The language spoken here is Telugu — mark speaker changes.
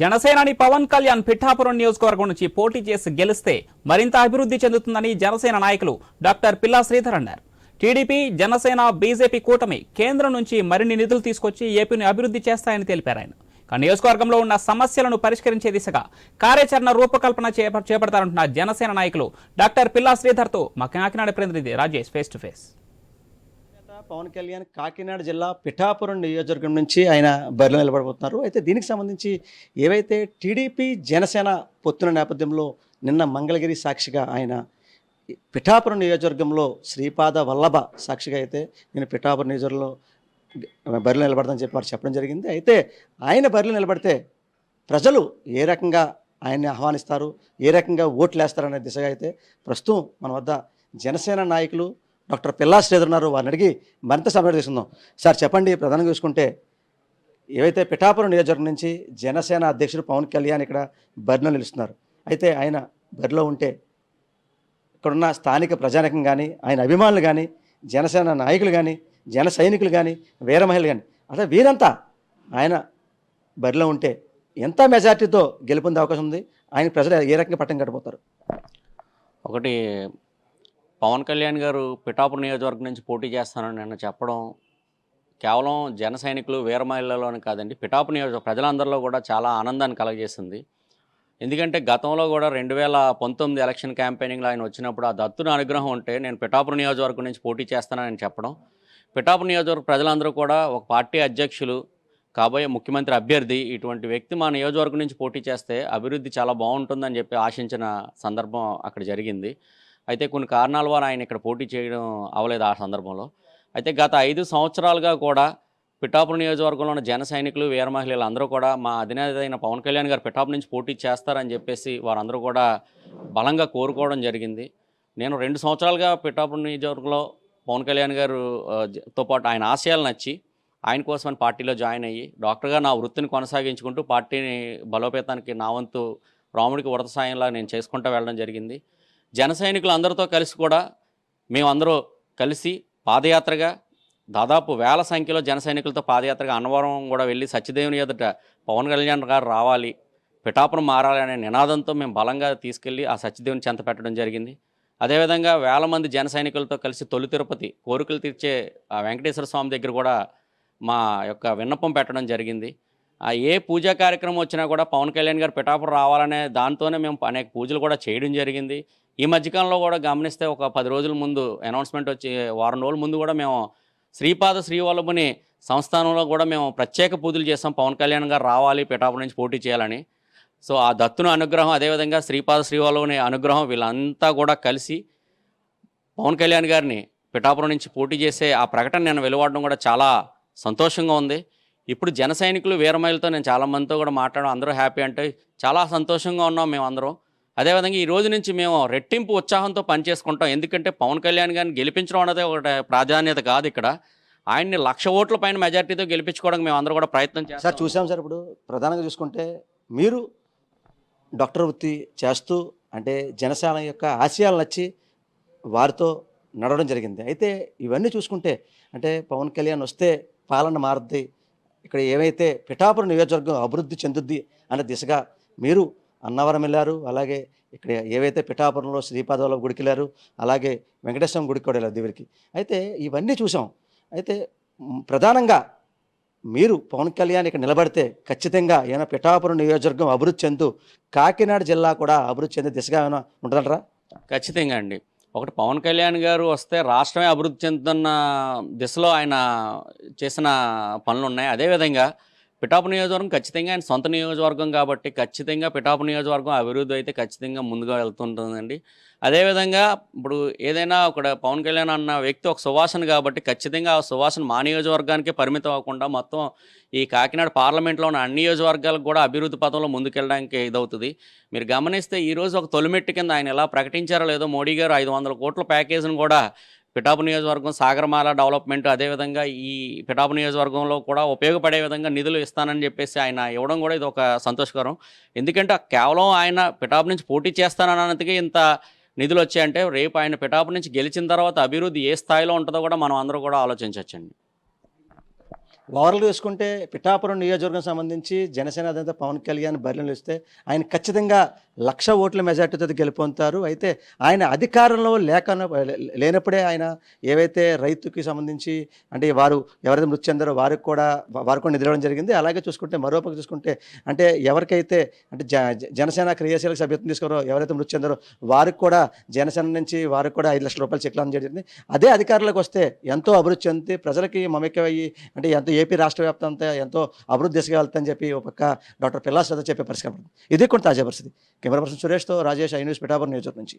Speaker 1: జనసేనాని పవన్ కళ్యాణ్ పిఠాపురం నియోజకవర్గం నుంచి పోటీ చేసి గెలిస్తే మరింత అభివృద్ధి చెందుతుందని జనసేన నాయకులు డాక్టర్ పిల్లా శ్రీధర్ అన్నారు. టీడీపీ జనసేన బీజేపీ కూటమి కేంద్రం నుంచి మరిన్ని నిధులు తీసుకొచ్చి ఏపీని అభివృద్ధి చేస్తాయని తెలిపారు ఆయన. కానీ నియోజకవర్గంలో ఉన్న సమస్యలను పరిష్కరించే దిశగా కార్యాచరణ రూపకల్పన చేపడతారంటున్న జనసేన నాయకులు డాక్టర్ పిల్లా శ్రీధర్తో మా కాకినాడ ప్రతినిధి Rajesh face to face
Speaker 2: Pawan Kalyan Kakinada జిల్లా పిఠాపురం నియోజకవర్గం నుంచి ఆయన బరిలో నిలబడబోతున్నారు. అయితే దీనికి సంబంధించి ఏవైతే టీడీపీ జనసేన పొత్తున నేపథ్యంలో నిన్న మంగళగిరి సాక్షిగా ఆయన పిఠాపురం నియోజకవర్గంలో శ్రీపాద వల్లభ సాక్షిగా అయితే నేను పిఠాపురం నియోజకవర్గంలో బరిలో నిలబడతానని చెప్పి వారు చెప్పడం జరిగింది. అయితే ఆయన బరిలో నిలబడితే ప్రజలు ఏ రకంగా ఆయన్ని ఆహ్వానిస్తారు ఏ రకంగా ఓట్లు వేస్తారనే దిశగా అయితే ప్రస్తుతం మన వద్ద జనసేన నాయకులు డాక్టర్ పిల్లా శ్రీధర్ ఉన్నారు. వారిని అడిగి మరింత సమయం తీసుకుందాం. సార్ చెప్పండి ప్రధానంగా చూసుకుంటే ఏవైతే పిఠాపురం నియోజకవర్గం నుంచి జనసేన అధ్యక్షుడు పవన్ కళ్యాణ్ ఇక్కడ బరిలో నిలుస్తున్నారు. అయితే ఆయన బరిలో ఉంటే ఇక్కడున్న స్థానిక ప్రజానికం కానీ ఆయన అభిమానులు కానీ జనసేన నాయకులు కానీ జన సైనికులు కానీ వీర మహిళలు కానీ అదే వీరంతా ఆయన బరిలో ఉంటే ఎంత మెజార్టీతో గెలుపొందే అవకాశం ఉంది? ఆయన ప్రజలు ఏ రకంగా పట్టం కట్టబోతారు?
Speaker 3: ఒకటి పవన్ కళ్యాణ్ గారు పిఠాపురం నియోజకవర్గం నుంచి పోటీ చేస్తానని నిన్న చెప్పడం కేవలం జన సైనికులు వీర కాదండి పిఠాపు నియోజక ప్రజలందరిలో కూడా చాలా ఆనందాన్ని కలగజేసింది. ఎందుకంటే గతంలో కూడా రెండు వేల పంతొమ్మిది ఎలక్షన్ క్యాంపెయినింగ్లో ఆయన వచ్చినప్పుడు ఆ దత్తుని అనుగ్రహం ఉంటే నేను పిఠాపురం నియోజకవర్గం నుంచి పోటీ చేస్తానని చెప్పడం. పిఠాపురం నియోజకవర్గ ప్రజలందరూ కూడా ఒక పార్టీ అధ్యక్షులు కాబోయే ముఖ్యమంత్రి అభ్యర్థి ఇటువంటి వ్యక్తి మా నియోజకవర్గం నుంచి పోటీ చేస్తే అభివృద్ధి చాలా బాగుంటుందని చెప్పి ఆశించిన సందర్భం అక్కడ జరిగింది. అయితే కొన్ని కారణాల వల్ల ఆయన ఇక్కడ పోటీ చేయడం అవ్వలేదు ఆ సందర్భంలో. అయితే గత ఐదు సంవత్సరాలుగా కూడా పిఠాపురం నియోజకవర్గంలో ఉన్న జన సైనికులు వీర మహిళలు అందరూ కూడా మా అధినేత అయిన పవన్ కళ్యాణ్ గారు పిఠాపు నుంచి పోటీ చేస్తారని చెప్పేసి వారందరూ కూడా బలంగా కోరుకోవడం జరిగింది. నేను రెండు సంవత్సరాలుగా పిఠాపురం నియోజకవర్గంలో పవన్ కళ్యాణ్ గారు తో పాటు ఆయన ఆశయాలు నచ్చి ఆయన కోసమని పార్టీలో జాయిన్ అయ్యి డాక్టర్గా నా వృత్తిని కొనసాగించుకుంటూ పార్టీని బలోపేతానికి నా వంతు రాముడికి వరద సాయంలా నేను చేసుకుంటూ వెళ్ళడం జరిగింది. జన సైనికులు అందరితో కలిసి కూడా మేమందరూ కలిసి పాదయాత్రగా దాదాపు వేల సంఖ్యలో జన సైనికులతో పాదయాత్రగా అన్నవరం కూడా వెళ్ళి సత్యదేవుని ఎదుట పవన్ కళ్యాణ్ గారు రావాలి పిఠాపురం మారాలి అనే నినాదంతో మేము బలంగా తీసుకెళ్ళి ఆ సత్యదేవుని చెంత పెట్టడం జరిగింది. అదేవిధంగా వేల మంది జన సైనికులతో కలిసి తొలి తిరుపతి కోరికలు తీర్చే ఆ వెంకటేశ్వర స్వామి దగ్గర కూడా మా యొక్క విన్నపం పెట్టడం జరిగింది. ఆ ఏ పూజా కార్యక్రమం వచ్చినా కూడా పవన్ కళ్యాణ్ గారు పిఠాపురం రావాలనే దాంతోనే మేము అనేక పూజలు కూడా చేయడం జరిగింది. ఈ మధ్యకాలంలో కూడా గమనిస్తే ఒక పది రోజుల ముందు అనౌన్స్మెంట్ వచ్చి వారం రోజుల ముందు కూడా మేము శ్రీపాద శ్రీవల్లభుని సంస్థానంలో కూడా మేము ప్రత్యేక పూజలు చేస్తాం. పవన్ కళ్యాణ్ గారు రావాలి పిఠాపురం నుంచి పోటీ చేయాలని. సో ఆ దత్తుని అనుగ్రహం అదేవిధంగా శ్రీపాద శ్రీవల్లభుని అనుగ్రహం వీళ్ళంతా కూడా కలిసి పవన్ కళ్యాణ్ గారిని పిఠాపురం నుంచి పోటీ చేసే ఆ ప్రకటన నేను వెలువడడం కూడా చాలా సంతోషంగా ఉంది. ఇప్పుడు జన సైనికులు వీరమైలతో నేను చాలామందితో కూడా మాట్లాడడం అందరూ హ్యాపీ అంటే చాలా సంతోషంగా ఉన్నాం మేము అందరం అదేవిధంగా ఈ రోజు నుంచి మేము రెట్టింపు ఉత్సాహంతో పనిచేసుకుంటాం. ఎందుకంటే పవన్ కళ్యాణ్ గారిని గెలిపించడం అనేది ఒకటి ప్రాధాన్యత కాదు ఇక్కడ. ఆయన్ని లక్ష ఓట్ల పైన మెజార్టీతో గెలిపించుకోవడానికి మేము అందరూ కూడా ప్రయత్నం
Speaker 2: సార్ చూసాం సార్ ఇప్పుడు ప్రధానంగా చూసుకుంటే మీరు డాక్టర్ వృత్తి చేస్తూ అంటే జనసేన యొక్క ఆశయాలు నచ్చి వారితో నడవడం జరిగింది. అయితే ఇవన్నీ చూసుకుంటే అంటే పవన్ కళ్యాణ్ వస్తే పాలన మారుద్ది. ఇక్కడ ఏవైతే పిఠాపురం నియోజకవర్గం అభివృద్ధి చెందుద్ది అనే దిశగా మీరు అన్నవరం వెళ్ళారు అలాగే ఇక్కడ ఏవైతే పిఠాపురంలో శ్రీపాదవల్ల గుడికి వెళ్ళారు అలాగే వెంకటేశ్వరం గుడికి కూడా వెళ్ళారు దేవుడికి అయితే ఇవన్నీ చూసాం. అయితే ప్రధానంగా మీరు పవన్ కళ్యాణ్ ఇక్కడ నిలబడితే ఖచ్చితంగా ఏమైనా పిఠాపురం నియోజకవర్గం అభివృద్ధి చెందు కాకినాడ జిల్లా కూడా అభివృద్ధి చెందే దిశగా ఏమైనా ఉంటుందంటారా?
Speaker 3: ఖచ్చితంగా అండి. ఒకటి పవన్ కళ్యాణ్ గారు వస్తే రాష్ట్రమే అభివృద్ధి చెందుతున్న దిశలో ఆయన చేసిన పనులు ఉన్నాయి. అదేవిధంగా పిఠాపు నియోజకవర్గం ఖచ్చితంగా ఆయన సొంత నియోజకవర్గం కాబట్టి ఖచ్చితంగా పిఠాపు నియోజకవర్గం అభివృద్ధి అయితే ఖచ్చితంగా ముందుగా వెళ్తుంటుందండి. అదేవిధంగా ఇప్పుడు ఏదైనా ఒక పవన్ కళ్యాణ్ అన్న వ్యక్తి ఒక సువాసన కాబట్టి ఖచ్చితంగా ఆ సువాసన మా నియోజకవర్గానికే పరిమితం అవ్వకుండా మొత్తం ఈ కాకినాడ పార్లమెంట్లో ఉన్న అన్ని నియోజకవర్గాలకు కూడా అభివృద్ధి పథంలో ముందుకెళ్ళడానికి ఇదవుతుంది. మీరు గమనిస్తే ఈరోజు ఒక తొలిమెట్టు కింద ఆయన ఎలా ప్రకటించారో లేదో మోడీ గారు ఐదు వందల కోట్ల ప్యాకేజీని కూడా పిఠాపు నియోజకవర్గం సాగరమాల డెవలప్మెంట్ అదేవిధంగా ఈ పిఠాపు నియోజకవర్గంలో కూడా ఉపయోగపడే విధంగా నిధులు ఇస్తానని చెప్పేసి ఆయన ఇవ్వడం కూడా ఇది ఒక సంతోషకరం. ఎందుకంటే కేవలం ఆయన పిఠాపు నుంచి పోటీ చేస్తానన్నందుకే ఇంత నిధులు వచ్చాయంటే రేపు ఆయన పిఠాపు నుంచి గెలిచిన తర్వాత అభివృద్ధి ఏ స్థాయిలో ఉంటుందో కూడా మనం అందరూ కూడా ఆలోచించవచ్చండి.
Speaker 2: ఓవరాల్గా చూసుకుంటే పిఠాపురం నియోజకవర్గం సంబంధించి జనసేన అధినేత పవన్ కళ్యాణ్ బరిలో ఇస్తే ఆయన ఖచ్చితంగా లక్ష ఓట్ల మెజార్టీతో గెలుపొందుతారు. అయితే ఆయన అధికారంలో లేక లేనప్పుడే ఆయన ఏవైతే రైతుకి సంబంధించి అంటే వారు ఎవరైతే మృతి చెందారో వారికి కూడా వారు కూడా నిద్రవడం జరిగింది. అలాగే చూసుకుంటే మరోపక్క చూసుకుంటే అంటే ఎవరికైతే అంటే జ జనసేన క్రియాశీలక సభ్యత్వం తీసుకోరో ఎవరైతే మృతి చెందారో వారికి కూడా జనసేన నుంచి వారికి కూడా ఐదు లక్షల రూపాయలు చెక్లు అందజేయడం జరిగింది. అదే అధికారులకు వస్తే ఎంతో అభివృద్ధి చెంది ప్రజలకి మమేకమయ్యి అంటే ఎంతో ఏపీ రాష్ట్ర వ్యాప్తంతా ఎంతో అభివృద్ధి దిశగా వెళ్తుందని చెప్పి ఒక పక్క డాక్టర్ పిల్లా శ్రద్ధ చెప్పే పరిస్థితి ఇది కూడా తాజా పరిస్థితి. కెమెరా పర్సన్ సురేష్తో రాజేష్ ఐ న్యూస్ పిఠాపురం నియోజకవర్గం నుంచి.